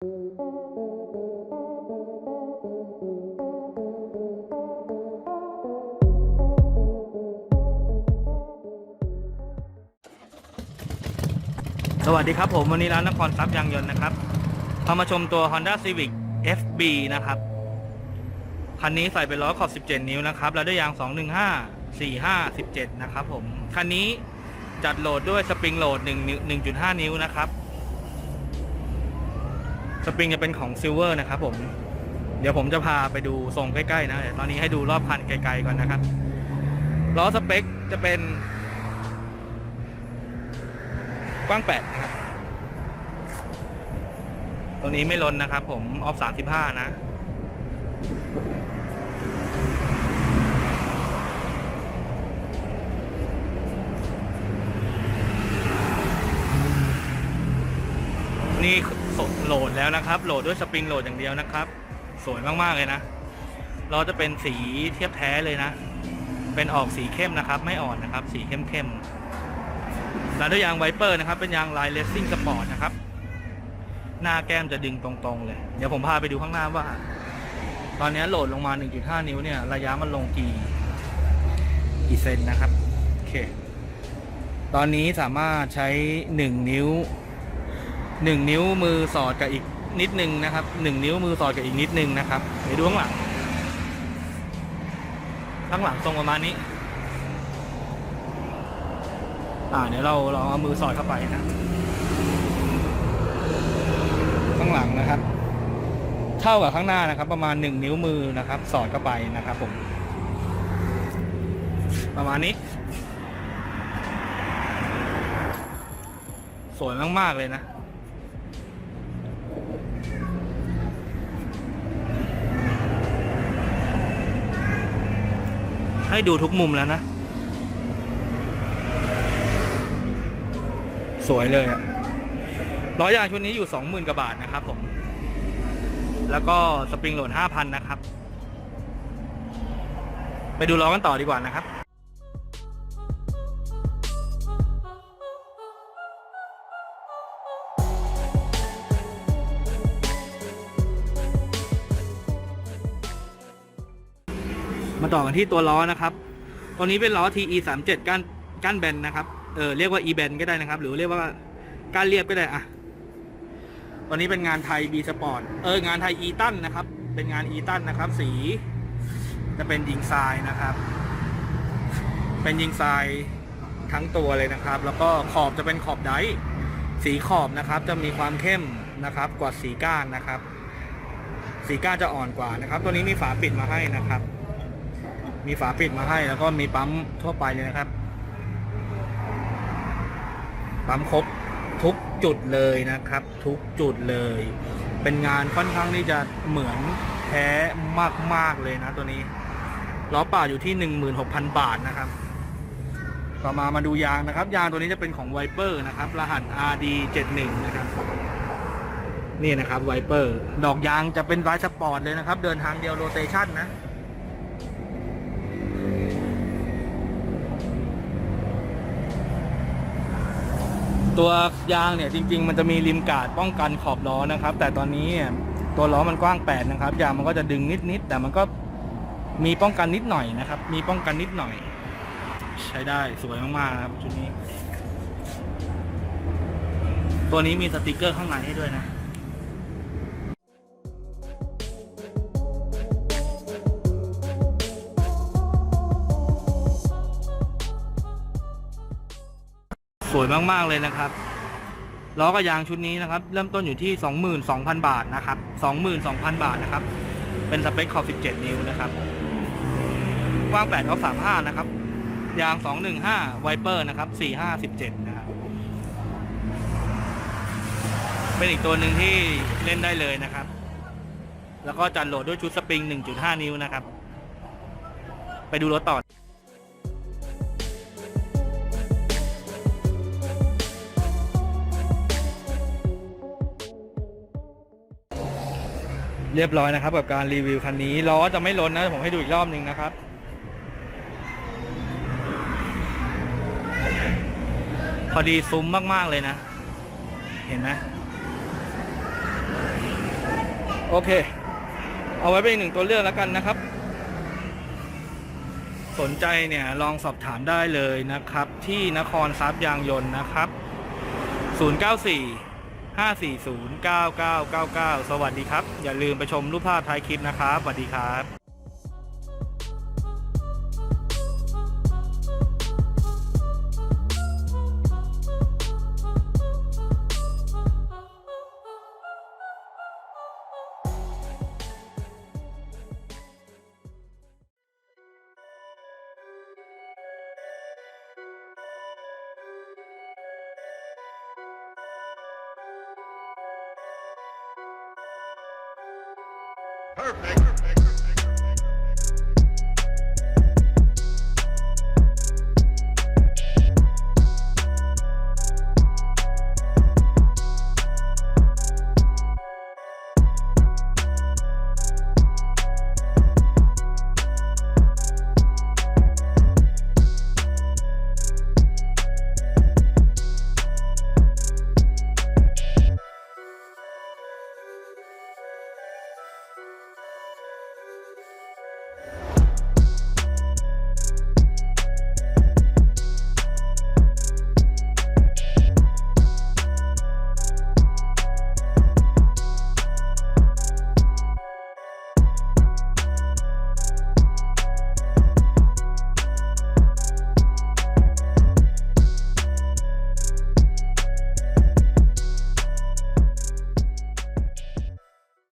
สวัสดีครับผม วันนี้ร้านนครทรัพย์ยางยนต์นะครับพามาชมตัว Honda Civic FB นะครับ คันนี้ใส่เป็นล้อขอบ 17 นิ้วนะครับ แล้วด้วยยาง 215 45 17 นะครับผม คันนี้จัดโหลดด้วยสปริงโหลด1นิ้ว1.5 นิ้วนะครับ ปริงจะเป็นของซิลเวอร์นะครับผม เดี๋ยวผมจะพาไปดูทรงใกล้ๆนะตอนนี้ให้ดูรอบคันไกลๆก่อนนะครับล้อสเปคจะเป็น กว้างแปดนะครับ ตัวนี้ไม่ล้นนะครับผม ออฟสามสิบห้านะ นี่สด โหลดแล้วนะครับ โหลดด้วยสปริงโหลดอย่างเดียวนะครับ สวยมากๆเลยนะ เราจะเป็นสีเทียบแท้เลยนะ เป็นออกสีเข้มนะครับ ไม่อ่อนนะครับ สีเข้มๆแล้วด้วยยางไวเปอร์นะครับ เป็นยางลายเลสซิ่งสปอร์ตนะครับ หน้าแก้มจะดึงตรงๆเลย เดี๋ยวผมพาไปดูข้างหน้าว่า ตอนนี้โหลดลงมา 1.5 นิ้วเนี่ย ระยะมันลงกี่กี่เซนนะครับ โอเค ตอนนี้สามารถใช้ 1 นิ้ว 1 นิ้วมือสอดกับอีกนิดนึงนะครับ 1 นิ้วมือสอดกับอีกนิดนึงนะครับเดี๋ยวดูข้างหลัง ข้างหลังตรงประมาณนี้ อ่าเดี๋ยวเราลองเอามือสอดเข้าไปนะ ข้างหลังนะครับ เท่ากับข้างหน้านะครับ ประมาณหนึ่งนิ้วมือนะครับ สอดเข้าไปนะครับผม ประมาณนี้สวยมาก ๆ เลยนะ ให้ดูทุกมุมแล้วนะ สวยเลยอะล้อยางชุดนี้อยู่สองหมื่นกว่าบาทนะครับผม แล้วก็สปริงโหลดห้าพันนะครับ ไปดูล้อกันต่อดีกว่านะครับ มาต่อกันที่ตัวล้อนะครับ ตัวนี้เป็นล้อ TE 3 7ก้านก้านแบนนะครับ เออเรียกว่า E แบนก็ได้นะครับ หรือเรียกว่าก้านเรียบก็ได้อะตัวนี้เป็นงานไทย B Sport เอองานไทย E ตันนะครับ เป็นงาน E ตันนะครับ สี จะเป็นยิงทรายนะครับ เป็นยิงทรายทั้งตัวเลยนะครับ แล้วก็ขอบจะเป็นขอบไดร์สีขอบนะครับ จะมีความเข้มนะครับ กว่าสีก้านนะครับ สีก้านจะอ่อนกว่านะครับ ตัวนี้มีฝาปิดมาให้นะครับ มีฝาปิดมาให้ แล้วก็มีปั๊มทั่วไปเลยนะครับ ปั๊มครบทุกจุดเลยนะครับ ทุกจุดเลย เป็นงานค่อนข้างที่จะเหมือนแท้มาก ๆ เลยนะตัวนี้ล้อเปล่าอยู่ที่ 16,000 บาทนะครับ ต่อมามาดูยางนะครับ ยางตัวนี้จะเป็นของไวเปอร์นะครับ รหัส RD71 นะครับ นี่นะครับไวเปอร์ ดอกยางจะเป็นลายสปอร์ตเลยนะครับ เดินทางเดียวโรเตชันนะ ตัวยางเนี่ยจริง ๆ มันจะมีริมกาดป้องกันขอบล้อนะครับ แต่ตอนนี้ตัวล้อมันกว้าง8นะครับยางมันก็จะดึงนิดๆแต่มันก็มีป้องกันนิดหน่อยนะครับ มีป้องกันนิดหน่อย ใช้ได้สวยมากๆนะครับชุดนี้ ตัวนี้มีสติกเกอร์ข้างในให้ด้วยนะ สวยมากๆเลยนะครับล้อกับยางชุดนี้นะครับ เริ่มต้นอยู่ที่ 22,000 บาทนะครับ 22,000 บาทนะครับ เป็นสเปคขอบ17 นิ้วนะครับกว้าง8เขา35นะครับ ยาง 215ไวเปอร์นะครับ 45 17 นะครับ เป็นอีกตัวหนึ่งที่เล่นได้เลยนะครับ แล้วก็จัดโหลดด้วยชุดสปริง 1.5 นิ้วนะครับ ไปดูรถต่อ เรียบร้อยนะครับ กับการรีวิวคันนี้ล้อจะไม่ล้นนะผมให้ดูอีกรอบหนึ่งนะครับพอดีซุ้มมาก ๆ เลยนะ เห็นไหมโอเค เอาไว้เป็นหนึ่งตัวเลือกแล้วกันนะครับ สนใจเนี่ยลองสอบถามได้เลยนะครับ ที่นครทรัพย์ยางยนต์นะครับ 094 540 9999 สวัสดีครับ อย่าลืมไปชมรูปภาพท้ายคลิปนะครับ สวัสดีครับ Perfect. Perfect.